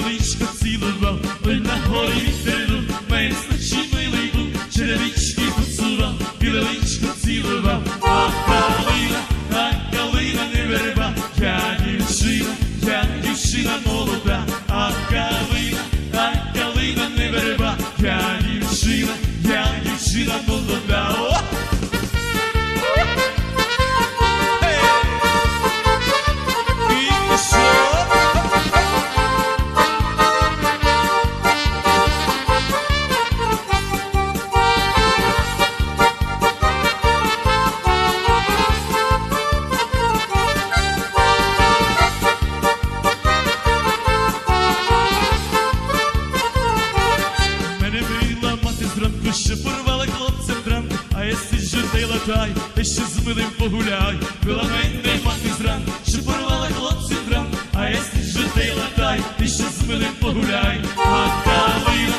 личко цілував, ой на горі вітерину, мене значить милий був, черевички поцілував, біле личко цілував, а калина, а калина не верба, я дівчина, я дівчина молода, а калина, а калина не верба, я дівчина, я дівчина молода. Зранку, що порвала хлопця тран, а если ж та латай, та ще з милим погуляй. Била мене мати зран, що порвала хлопці тран, а если ж та латай, та ще з милим погуляй. А калина,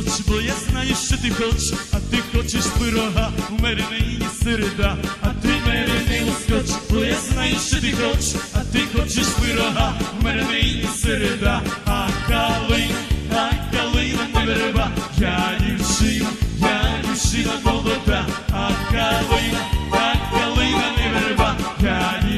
хоч, бо я знаю, що ти хоч, а ти хочеш пирога, у мене нині середа, а ти мене не ускоч, бо я знаю, що ти хоч, а ти хочеш пирога, у мене нині середа, а калин, а калина не береба, я дівчина, я дівчина молода, а калина, а калина не береба, я дівчина.